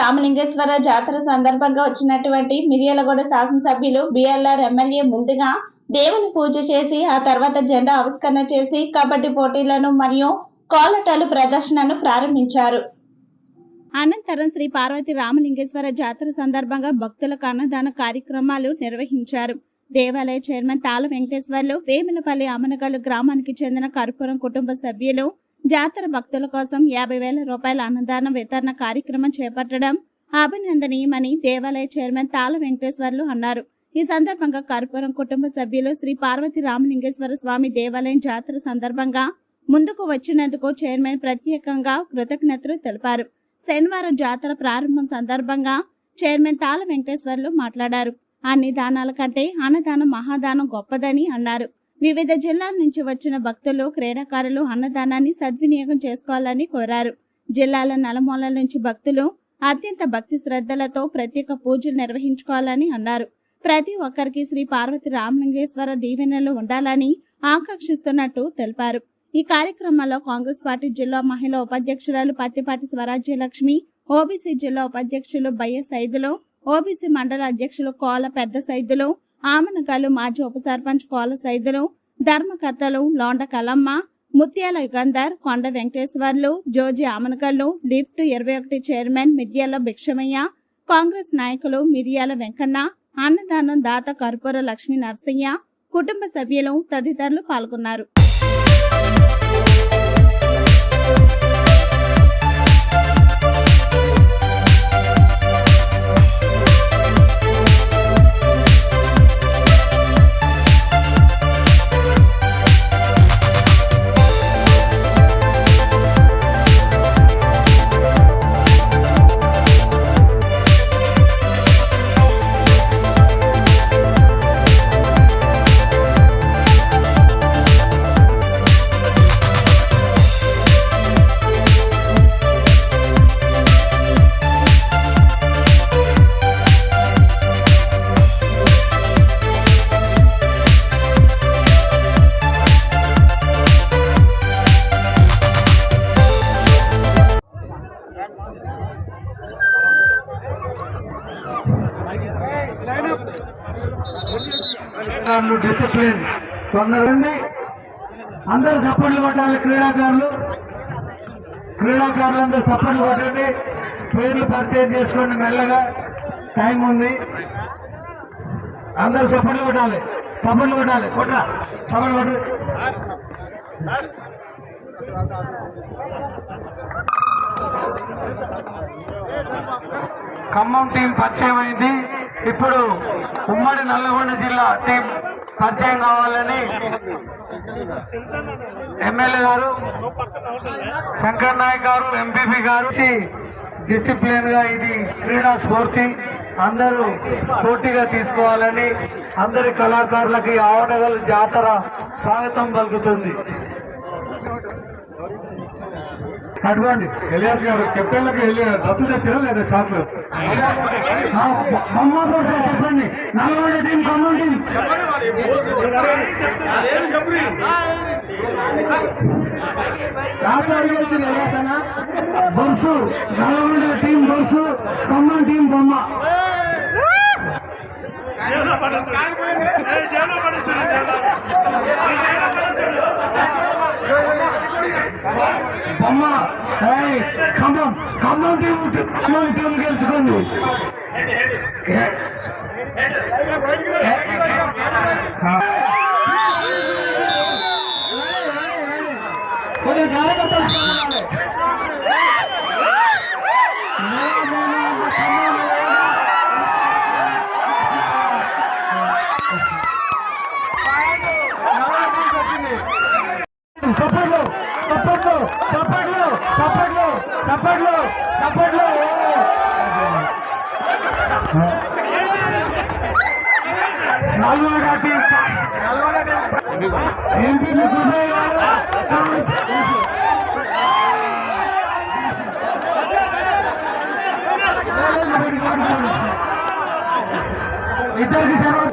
రామలింగేశ్వర జాతర సందర్భంగా వచ్చినటువంటి మిర్యాలగూడ శాసనసభ్యులు బిఎల్ఆర్ ఎమ్మెల్యే ముందుగా దేవుని పూజ చేసి ఆ తర్వాత జెండా ఆవిష్కరణ చేసి కబడ్డీ పోటీలను మరియు కోలటాలు ప్రదర్శనను ప్రారంభించారు. అనంతరం శ్రీ పార్వతి రామలింగేశ్వర జాతర సందర్భంగా భక్తులకు అన్నదాన కార్యక్రమాలు నిర్వహించారు. దేవాలయ చైర్మన్ తాళ వెంకటేశ్వర్లు వేములపల్లి అమనగల్లు గ్రామానికి చెందిన కర్పూరం కుటుంబ సభ్యులు జాతర భక్తుల కోసం యాభై వేల రూపాయల అన్నదాన వితరణ కార్యక్రమం చేపట్టడం అభినందనీయమని దేవాలయ చైర్మన్ తాళ వెంకటేశ్వర్లు అన్నారు. ఈ సందర్భంగా కర్పూరం కుటుంబ సభ్యులు శ్రీ పార్వతి రామలింగేశ్వర స్వామి దేవాలయం జాతర సందర్భంగా ముందుకు వచ్చినందుకు చైర్మన్ ప్రత్యేకంగా కృతజ్ఞతలు తెలిపారు. శనివారం జాతర ప్రారంభం సందర్భంగా చైర్మన్ తాళ వెంకటేశ్వర్లు మాట్లాడారు. అన్ని దానాల కంటే అన్నదానం మహాదానం గొప్పదని అన్నారు. వివిధ జిల్లాల నుంచి వచ్చిన భక్తులు క్రీడాకారులు అన్నదానాన్ని సద్వినియోగం చేసుకోవాలని కోరారు. జిల్లాల నలుమూలల నుంచి భక్తులు అత్యంత భక్తి శ్రద్ధలతో ప్రత్యేక పూజలు నిర్వహించుకోవాలని అన్నారు. ప్రతి ఒక్కరికి శ్రీ పార్వతి రామలింగేశ్వర దీవెనలు ఉండాలని ఆకాంక్షిస్తున్నట్టు తెలిపారు. ఈ కార్యక్రమంలో కాంగ్రెస్ పార్టీ జిల్లా మహిళా ఉపాధ్యక్షురాలు పత్తిపాటి స్వరాజ్యలక్ష్మి ఓబీసీ జిల్లా ఉపాధ్యక్షులు బయ్య సైదులు ఓబీసీ మండల అధ్యక్షులు కోల పెద్ద సైదులు ఆమనగాలు మాజీ ఉప సర్పంచ్ కోల సైదులు ధర్మకర్తలు లోండ కలమ్మ ముత్యాల యుగంధర్ కొండ వెంకటేశ్వర్లు జోజి ఆమనగల్లు లిఫ్ట్ ఇరవై ఒకటి చైర్మన్ మిర్యాల భిక్షమయ్య కాంగ్రెస్ నాయకులు మిర్యాల వెంకన్న అన్నదానం దాత కర్పూర లక్ష్మీ నరసయ్య కుటుంబ సభ్యులు తదితరులు పాల్గొన్నారు. డిసిప్లిన్. తొందరండి అందరూ చప్పట్లు కొట్టాలి క్రీడాకారులు. క్రీడాకారులు అందరూ చప్పట్లు కొట్టండి. పేర్లు పరిచయం చేసుకోండి మెల్లగా. టైం ఉంది. అందరూ చప్పట్లు కొట్టాలి. చప్పట్లు కొట్టాలి. కొట్ట. చప్పట్లు కొట్టు. ఖమ్మం టీం పరిచయం అయింది. ఇప్పుడు ఉమ్మడి నల్లగొండ జిల్లా టీం పరిచయం కావాలని ఎమ్మెల్యే గారు శంకర్ నాయక్ గారు ఎంపీపీ గారు డిసిప్లిన్గా ఇది క్రీడా స్ఫూర్తి అందరూ పోటీగా తీసుకోవాలని అందరి కళాకారులకి ఆవనగల్ జాతర స్వాగతం పలుకుతుంది. అటువంటి ఎలియాస్ గారు కెప్టెన్లకు వెళ్ళి డ్రస్సు తెచ్చారా లేదా షాప్లో ఖమ్మం చెప్పండి. Nalgonda team Khammam team. రాష్ట్రానికి వచ్చింది ఎలియాస్ అన్న. బొరుసు నల్గొండ టీం బొరుసు ఖమ్మం టీం బొమ్మ. బొమ్మ. ఖమ్మం. ఖమ్మం టీం ఖమ్మం టీం గెలుచుకుంది చప్పట్లు చప్పట్లు చప్పట్లు చప్పట్లు. ఎంపీ సుబ్బయ్య ఇద్దరికి సెలవు